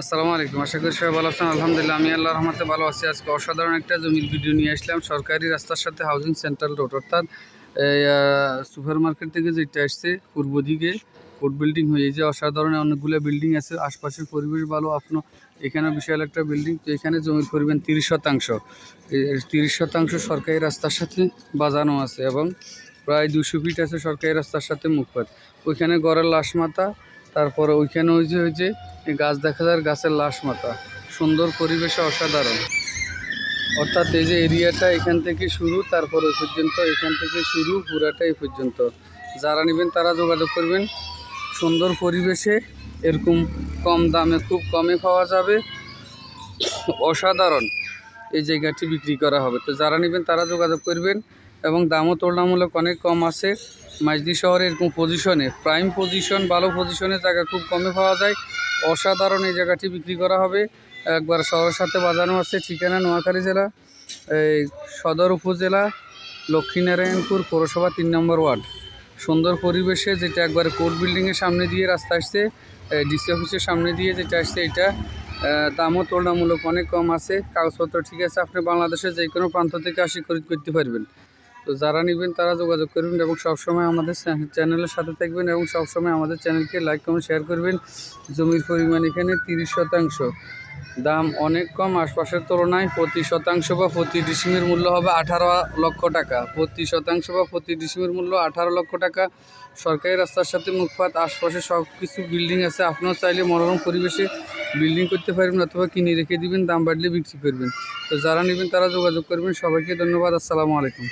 আসসালামু আলাইকুম। আশা করি সবাই ভালো আছেন। আলহামদুলিল্লাহ, আমি আল্লাহ রহমতে ভালো আছি। আজকে অসাধারণ একটা জমির ভিডিও নিয়ে আসলাম। সরকারি রাস্তার সাথে হাউজিং সেন্ট্রাল রোড অর্থাৎ সুপার মার্কেট থেকে যেটা আসছে, পূর্ব দিকে কোর্ট বিল্ডিং হয়ে যে অসাধারণ অনেকগুলো বিল্ডিং আছে। আশপাশের পরিবেশ ভালো আপনার এখানে বিশাল একটা বিল্ডিং তো এখানে জমির পরিমাণ তিরিশ শতাংশ। তিরিশ শতাংশ সরকারি রাস্তার সাথে বাজানো আছে এবং প্রায় দুশো ফিট আছে সরকারি রাস্তার সাথে মুখপাত। ওইখানে গড়ের লাশ মাথা তারপরে ওইখানে ওই যে ওই যে গাছ দেখা যায়, গাছের লাশ মাথা। সুন্দর পরিবেশে অসাধারণ। অর্থাৎ এই যে এরিয়াটা এখান থেকে শুরু, তারপর ওই পর্যন্ত, এখান থেকে শুরু, পুরাটা এই পর্যন্ত। যারা নেবেন তারা যোগাযোগ করবেন। সুন্দর পরিবেশে এরকম কম দামে, খুব কমে পাওয়া যাবে। অসাধারণ এই জায়গাটি বিক্রি করা হবে। তো যারা নেবেন তারা যোগাযোগ করবেন এবং দামও তুলনামূলক অনেক কম আছে। মাইজদি শহরে এরকম পজিশনে প্রাইম পজিশন ভালো পজিশনে জায়গা খুব কমে পাওয়া যায়। অসাধারণ এই জায়গাটি বিক্রি করা হবে। একবার শহরের সাথে বাজানো আছে, ঠিকানা নোয়াখালী জেলা, এই সদর উপজেলা, লক্ষ্মীনারায়ণপুর, পৌরসভা তিন নম্বর ওয়ার্ড। সুন্দর পরিবেশে যেটা একবার কোর্ট বিল্ডিংয়ের সামনে দিয়ে রাস্তা আসছে ডিসি অফিসের সামনে দিয়ে যেটা আসছে, এটা দামও তুলনামূলক অনেক কম আছে। কাগজপত্র ঠিক আছে, আপনি বাংলাদেশের যে কোনো প্রান্ত থেকে আসি খরিদ করতে পারবেন। তো যারা নেবেন তারা যোগাযোগ করবেন এবং সবসময় আমাদের চ্যানেলের সাথে থাকবেন এবং সবসময় আমাদের চ্যানেলকে লাইক, কমেন্ট, শেয়ার করবেন। জমির পরিমাণ এখানে তিরিশ শতাংশ। দাম অনেক কম, আশপাশের তুলনায় প্রতি শতাংশ বা প্রতি ডিসিমের মূল্য হবে আঠারো লক্ষ টাকা। প্রতি শতাংশ বা প্রতি ডিসিমের মূল্য আঠারো লক্ষ টাকা। সরকারি রাস্তার সাথে মুখপাত আশপাশে সব কিছু বিল্ডিং আছে। আপনারা চাইলে মনোরম পরিবেশে বিল্ডিং করতে পারবেন অথবা কিনে রেখে দিবেন, দাম বাড়লে বিক্রি করবেন। তো যারা নেবেন তারা যোগাযোগ করবেন। সবাইকে ধন্যবাদ। আসসালামু আলাইকুম।